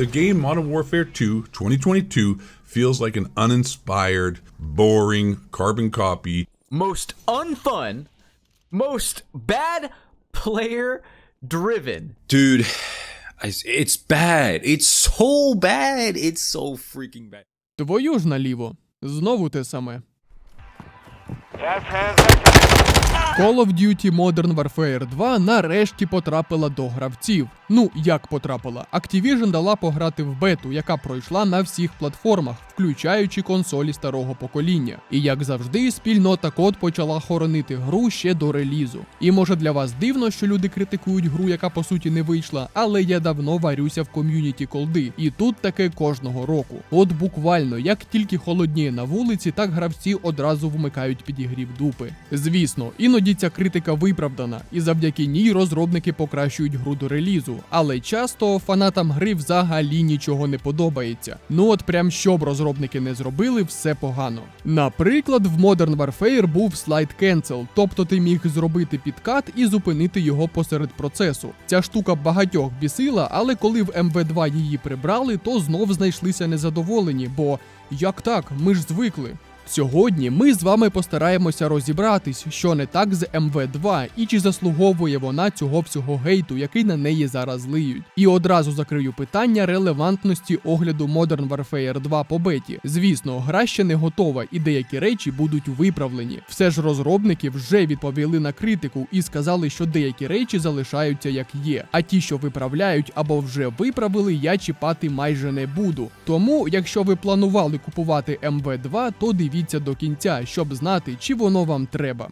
The game Modern Warfare 2 2022 feels like an uninspired, boring carbon copy most unfun, most bad player driven. Dude, I- it's bad. It's so bad. It's so freaking bad. Твою ж наліво. Знову те саме. Call of Duty Modern Warfare 2 нарешті потрапила до гравців. Ну, як потрапила? Activision дала пограти в бету, яка пройшла на всіх платформах, включаючи консолі старого покоління. І як завжди, спільнота код почала хоронити гру ще до релізу. І може для вас дивно, що люди критикують гру, яка по суті не вийшла, але я давно варюся в ком'юніті колди, і тут таке кожного року. От буквально, як тільки холодніє на вулиці, так гравці одразу вмикають підігрів дупи. Звісно, іноді ця критика виправдана, і завдяки ній розробники покращують гру до релізу. Але часто фанатам гри взагалі нічого не подобається. Ну от прям що б розробники не зробили, все погано. Наприклад, в Modern Warfare був слайд Cancel, тобто ти міг зробити підкат і зупинити його посеред процесу. Ця штука багатьох бісила, але коли в МВ2 її прибрали, то знов знайшлися незадоволені, бо як так, ми ж звикли. Сьогодні ми з вами постараємося розібратись, що не так з МВ2 і чи заслуговує вона цього всього гейту, який на неї зараз лиють. І одразу закрию питання релевантності огляду Modern Warfare 2 по беті. Звісно, гра ще не готова, і деякі речі будуть виправлені. Все ж розробники вже відповіли на критику і сказали, що деякі речі залишаються як є. А ті, що виправляють або вже виправили, я чіпати майже не буду. Тому, якщо ви планували купувати МВ2, то дивіться до кінця, щоб знати, чи воно вам треба.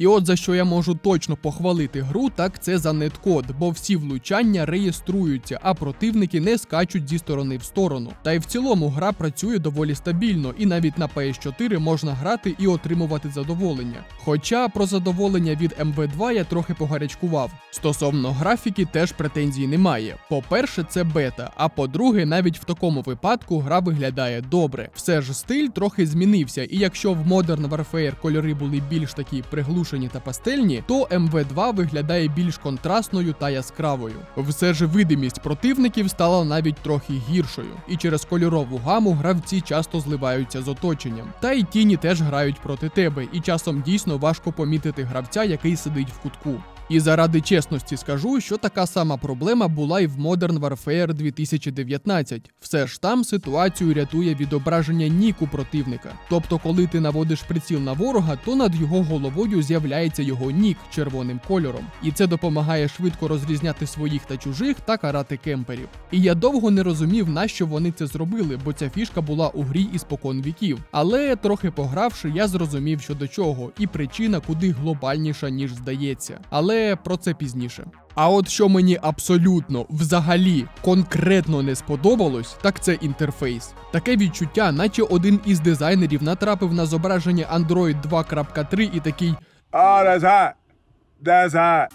І от за що я можу точно похвалити гру, так це за неткод, бо всі влучання реєструються, а противники не скачуть зі сторони в сторону. Та й в цілому гра працює доволі стабільно, і навіть на PS4 можна грати і отримувати задоволення. Хоча про задоволення від МВ2 я трохи погарячкував. Стосовно графіки теж претензій немає. По-перше, це бета, а по-друге, навіть в такому випадку гра виглядає добре. Все ж стиль трохи змінився, і якщо в Modern Warfare кольори були більш такі приглушені та пастельні, то МВ2 виглядає більш контрастною та яскравою. Все ж видимість противників стала навіть трохи гіршою, і через кольорову гаму гравці часто зливаються з оточенням. Та й тіні теж грають проти тебе, і часом дійсно важко помітити гравця, який сидить в кутку. І заради чесності скажу, що така сама проблема була і в Modern Warfare 2019. Все ж там ситуацію рятує відображення ніку противника. Тобто, коли ти наводиш приціл на ворога, то над його головою з'являється його нік червоним кольором. І це допомагає швидко розрізняти своїх та чужих та карати кемперів. І я довго не розумів, нащо вони це зробили, бо ця фішка була у грі іспокон віків. Але трохи погравши, я зрозумів, що до чого, і причина куди глобальніша, ніж здається. Але про це пізніше. А от що мені абсолютно взагалі конкретно не сподобалось, так це інтерфейс. Таке відчуття, наче один із дизайнерів натрапив на зображення Android 2.3 і такий. Oh,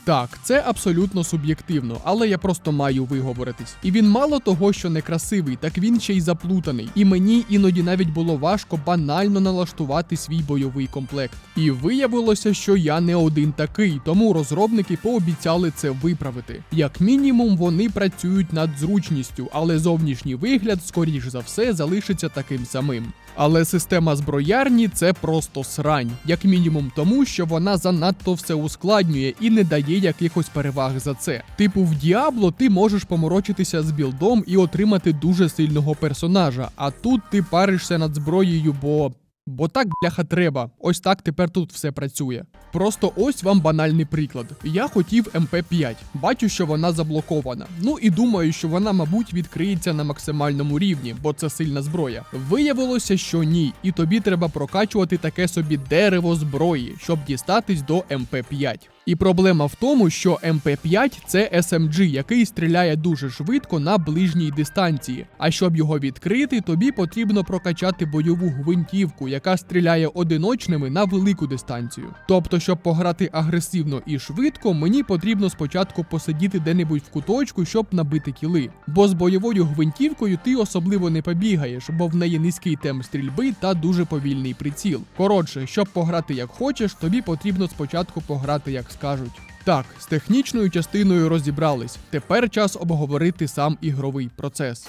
Так, це абсолютно суб'єктивно, але я просто маю виговоритись. І він мало того, що не красивий, так він ще й заплутаний. І мені іноді навіть було важко банально налаштувати свій бойовий комплект. І виявилося, що я не один такий, тому розробники пообіцяли це виправити. Як мінімум, вони працюють над зручністю, але зовнішній вигляд, скоріш за все, залишиться таким самим. Але система зброярні це просто срань, як мінімум тому, що вона занадто все ускладнює і не дає якихось переваг за це. Типу, в Діабло ти можеш поморочитися з білдом і отримати дуже сильного персонажа, а тут ти паришся над зброєю, бо. Бо так бляха треба. Ось так тепер тут все працює. Просто ось вам банальний приклад. Я хотів МП5, бачу, що вона заблокована. Ну і думаю, що вона, мабуть, відкриється на максимальному рівні, бо це сильна зброя. Виявилося, що ні, і тобі треба прокачувати таке собі дерево зброї, щоб дістатись до МП5. І проблема в тому, що МП5 це SMG, який стріляє дуже швидко на ближній дистанції. А щоб його відкрити, тобі потрібно прокачати бойову гвинтівку, яка стріляє одиночними на велику дистанцію. Тобто, щоб пограти агресивно і швидко, мені потрібно спочатку посидіти де-небудь в куточку, щоб набити кіли. Бо з бойовою гвинтівкою ти особливо не побігаєш, бо в неї низький темп стрільби та дуже повільний приціл. Коротше, щоб пограти як хочеш, тобі потрібно спочатку пограти як скажуть. Так, з технічною частиною розібрались. Тепер час обговорити сам ігровий процес.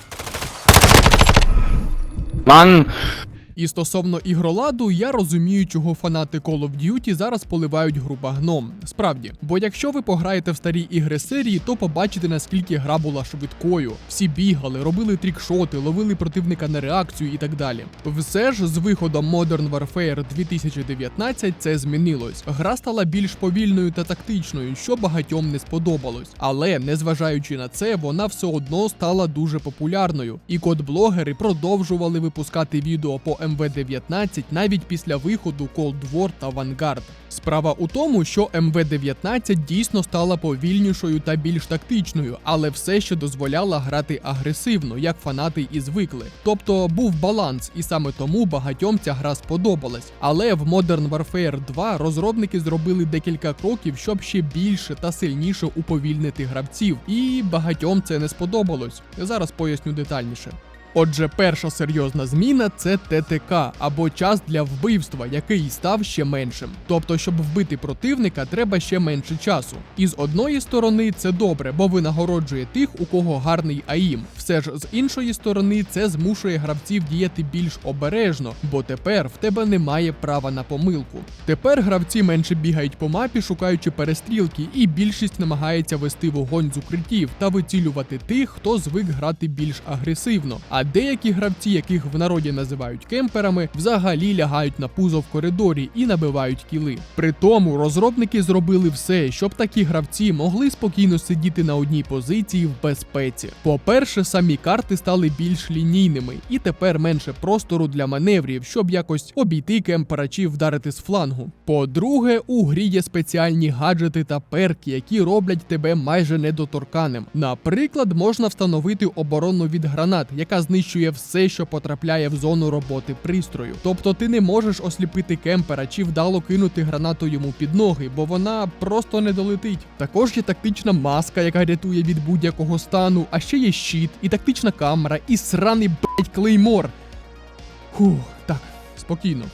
Ман. І стосовно ігроладу, я розумію, чого фанати Call of Duty зараз поливають гру багном. Справді, бо якщо ви пограєте в старі ігри серії, то побачите наскільки гра була швидкою. Всі бігали, робили трікшоти, ловили противника на реакцію і так далі. Все ж з виходом Modern Warfare 2019 це змінилось. Гра стала більш повільною та тактичною, що багатьом не сподобалось. Але незважаючи на це, вона все одно стала дуже популярною. І кодблогери продовжували випускати відео по МВ-19 навіть після виходу Cold War та Vanguard. Справа у тому, що МВ-19 дійсно стала повільнішою та більш тактичною, але все ще дозволяла грати агресивно, як фанати і звикли. Тобто був баланс, і саме тому багатьом ця гра сподобалась. Але в Modern Warfare 2 розробники зробили декілька кроків, щоб ще більше та сильніше уповільнити гравців, і багатьом це не сподобалось. Зараз поясню детальніше. Отже, перша серйозна зміна це ТТК або час для вбивства, який став ще меншим. Тобто, щоб вбити противника, треба ще менше часу. І з одної сторони це добре, бо винагороджує тих, у кого гарний АІМ. Все ж з іншої сторони, це змушує гравців діяти більш обережно, бо тепер в тебе немає права на помилку. Тепер гравці менше бігають по мапі, шукаючи перестрілки, і більшість намагається вести вогонь з укриттів та вицілювати тих, хто звик грати більш агресивно. А деякі гравці, яких в народі називають кемперами, взагалі лягають на пузо в коридорі і набивають кіли. При тому розробники зробили все, щоб такі гравці могли спокійно сидіти на одній позиції в безпеці. По-перше, самі карти стали більш лінійними, і тепер менше простору для маневрів, щоб якось обійти кемпера чи вдарити з флангу. По-друге, у грі є спеціальні гаджети та перки, які роблять тебе майже недоторканим. Наприклад, можна встановити оборону від гранат, яка знищує все, що потрапляє в зону роботи пристрою. Тобто ти не можеш осліпити кемпера чи вдало кинути гранату йому під ноги, бо вона просто не долетить. Також є тактична маска, яка рятує від будь-якого стану, а ще є щит, і тактична камера, і сраний блять клеймор. Фух, так, спокійно.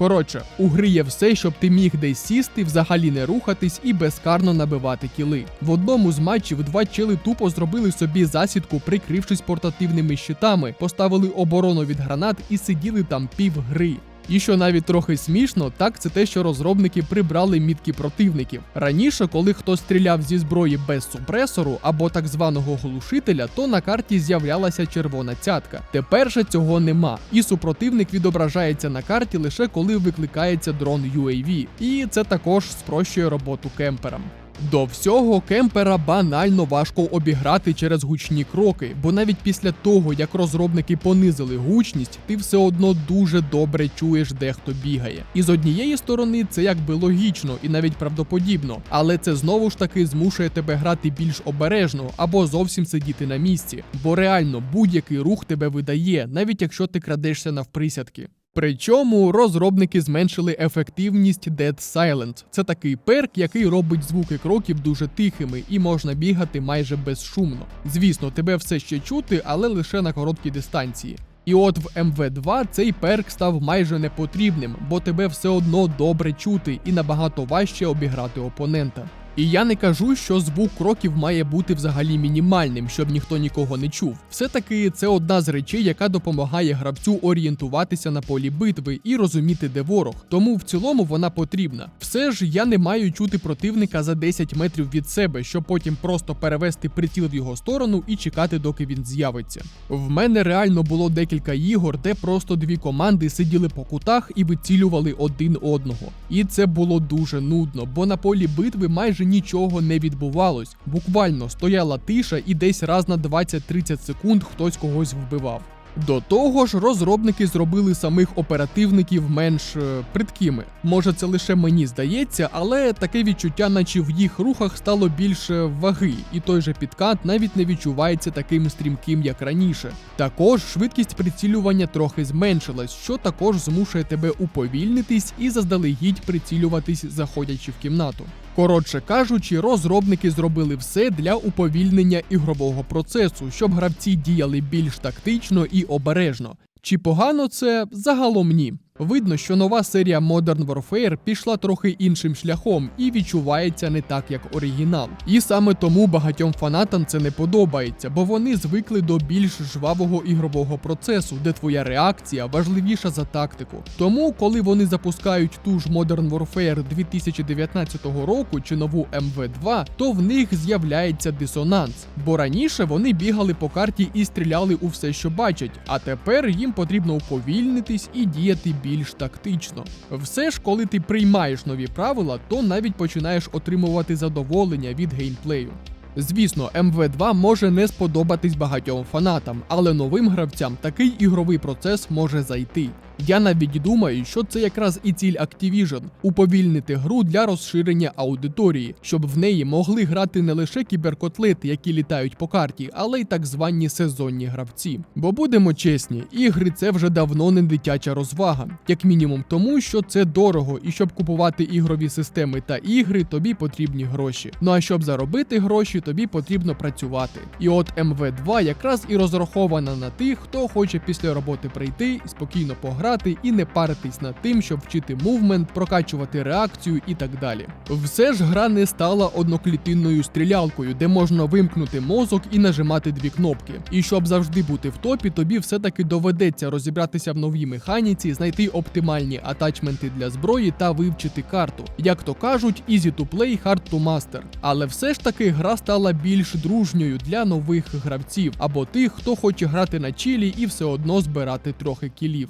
Коротше, у гри є все, щоб ти міг десь сісти, взагалі не рухатись і безкарно набивати кіли. В одному з матчів два чели тупо зробили собі засідку, прикрившись портативними щитами, поставили оборону від гранат і сиділи там пів гри. І що навіть трохи смішно, так це те, що розробники прибрали мітки противників. Раніше, коли хтось стріляв зі зброї без супресору або так званого глушителя, то на карті з'являлася червона цятка. Тепер же цього нема, і супротивник відображається на карті лише коли викликається дрон UAV. І це також спрощує роботу кемперам. До всього кемпера банально важко обіграти через гучні кроки, бо навіть після того, як розробники понизили гучність, ти все одно дуже добре чуєш, де хто бігає. І з однієї сторони це якби логічно і навіть правдоподібно, але це знову ж таки змушує тебе грати більш обережно або зовсім сидіти на місці, бо реально будь-який рух тебе видає, навіть якщо ти крадешся навприсядки. Причому розробники зменшили ефективність Dead Silent. Це такий перк, який робить звуки кроків дуже тихими і можна бігати майже безшумно. Звісно, тебе все ще чути, але лише на короткій дистанції. І от в МВ2 цей перк став майже непотрібним, бо тебе все одно добре чути і набагато важче обіграти опонента. І я не кажу, що звук кроків має бути взагалі мінімальним, щоб ніхто нікого не чув. Все-таки це одна з речей, яка допомагає гравцю орієнтуватися на полі битви і розуміти, де ворог. Тому в цілому вона потрібна. Все ж я не маю чути противника за 10 метрів від себе, щоб потім просто перевести приціл в його сторону і чекати, доки він з'явиться. В мене реально було декілька ігор, де просто дві команди сиділи по кутах і вицілювали один одного. І це було дуже нудно, бо на полі битви майже нічого не відбувалось. Буквально стояла тиша і десь раз на 20-30 секунд хтось когось вбивав. До того ж, розробники зробили самих оперативників менш е, придкими. Може, це лише мені здається, але таке відчуття, наче в їх рухах стало більше ваги, і той же підкат навіть не відчувається таким стрімким, як раніше. Також швидкість прицілювання трохи зменшилась, що також змушує тебе уповільнитись і заздалегідь прицілюватись, заходячи в кімнату. Коротше кажучи, розробники зробили все для уповільнення ігрового процесу, щоб гравці діяли більш тактично і обережно. Чи погано це загалом ні. Видно, що нова серія Modern Warfare пішла трохи іншим шляхом і відчувається не так, як оригінал. І саме тому багатьом фанатам це не подобається, бо вони звикли до більш жвавого ігрового процесу, де твоя реакція важливіша за тактику. Тому, коли вони запускають ту ж Modern Warfare 2019 року чи нову MV2, то в них з'являється дисонанс. Бо раніше вони бігали по карті і стріляли у все, що бачать, а тепер їм потрібно уповільнитись і діяти більш тактично. Все ж, коли ти приймаєш нові правила, то навіть починаєш отримувати задоволення від геймплею. Звісно, МВ2 може не сподобатись багатьом фанатам, але новим гравцям такий ігровий процес може зайти. Я навіть думаю, що це якраз і ціль Activision – уповільнити гру для розширення аудиторії, щоб в неї могли грати не лише кіберкотлети, які літають по карті, але й так звані сезонні гравці. Бо будемо чесні, ігри це вже давно не дитяча розвага, як мінімум тому, що це дорого, і щоб купувати ігрові системи та ігри, тобі потрібні гроші. Ну а щоб заробити гроші, тобі потрібно працювати. І от МВ2 якраз і розрахована на тих, хто хоче після роботи прийти, і спокійно пограти і не паритись над тим, щоб вчити мувмент, прокачувати реакцію і так далі. Все ж гра не стала одноклітинною стрілялкою, де можна вимкнути мозок і нажимати дві кнопки. І щоб завжди бути в топі, тобі все-таки доведеться розібратися в новій механіці, знайти оптимальні атачменти для зброї та вивчити карту. Як то кажуть, easy to play, hard to master. Але все ж таки гра стала більш дружньою для нових гравців або тих, хто хоче грати на чилі і все одно збирати трохи кілів.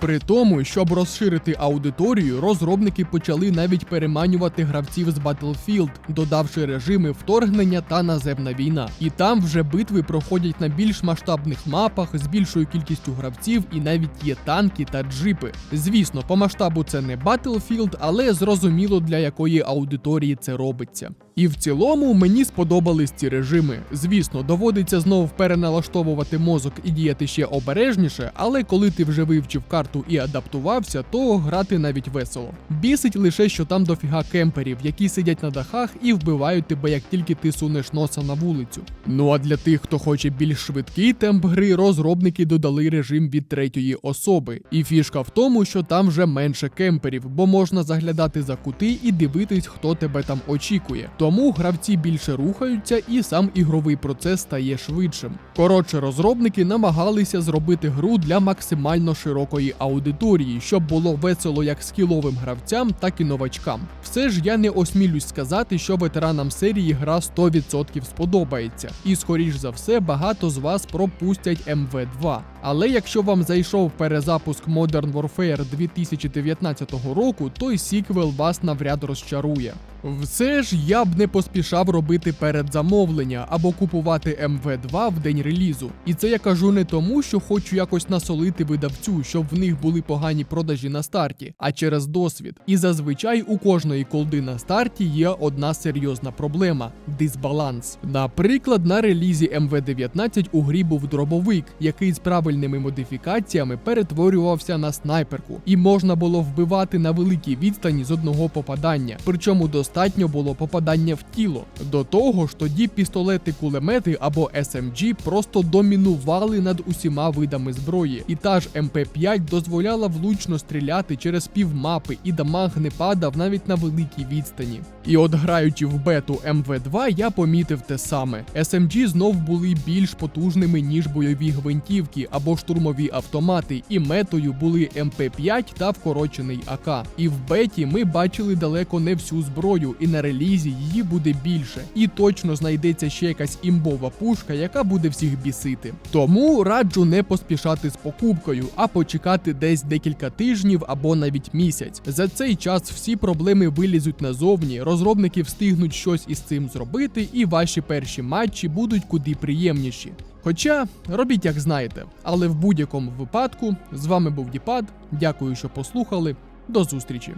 При тому, щоб розширити аудиторію, розробники почали навіть переманювати гравців з Battlefield, додавши режими вторгнення та наземна війна. І там вже битви проходять на більш масштабних мапах з більшою кількістю гравців, і навіть є танки та джипи. Звісно, по масштабу це не Battlefield, але зрозуміло для якої аудиторії це робиться. І в цілому мені сподобались ці режими. Звісно, доводиться знову переналаштовувати мозок і діяти ще обережніше, але коли ти вже вивчив карту і адаптувався, то грати навіть весело. Бісить лише, що там дофіга кемперів, які сидять на дахах і вбивають тебе, як тільки ти сунеш носа на вулицю. Ну а для тих, хто хоче більш швидкий темп гри, розробники додали режим від третьої особи. І фішка в тому, що там вже менше кемперів, бо можна заглядати за кути і дивитись, хто тебе там очікує. Тому гравці більше рухаються і сам ігровий процес стає швидшим. Коротше, розробники намагалися зробити гру для максимально широкої аудиторії, щоб було весело як скіловим гравцям, так і новачкам. Все ж я не осмілюсь сказати, що ветеранам серії гра 100% сподобається, і скоріш за все багато з вас пропустять МВ2. Але якщо вам зайшов перезапуск Modern Warfare 2019 року, той сіквел вас навряд розчарує. Все ж я б не поспішав робити передзамовлення або купувати МВ2 в день релізу. І це я кажу не тому, що хочу якось насолити видавцю, щоб в них були погані продажі на старті, а через досвід. І зазвичай у кожної колди на старті є одна серйозна проблема дисбаланс. Наприклад, на релізі МВ19 у грі був дробовик, який з правильними модифікаціями перетворювався на снайперку, і можна було вбивати на великій відстані з одного попадання. Причому достатньо було попадання в тіло. До того ж, тоді пістолети-кулемети або SMG просто домінували над усіма видами зброї, і та ж МП5 дозволяла влучно стріляти через півмапи, і дамаг не падав навіть на великій відстані. І от граючи в бету МВ2, я помітив те саме. SMG знов були більш потужними, ніж бойові гвинтівки або або штурмові автомати, і метою були МП5 та вкорочений АК. І в беті ми бачили далеко не всю зброю, і на релізі її буде більше. І точно знайдеться ще якась імбова пушка, яка буде всіх бісити. Тому раджу не поспішати з покупкою, а почекати десь декілька тижнів або навіть місяць. За цей час всі проблеми вилізуть назовні, розробники встигнуть щось із цим зробити, і ваші перші матчі будуть куди приємніші. Хоча робіть як знаєте, але в будь-якому випадку з вами був Діпад. Дякую, що послухали. До зустрічі.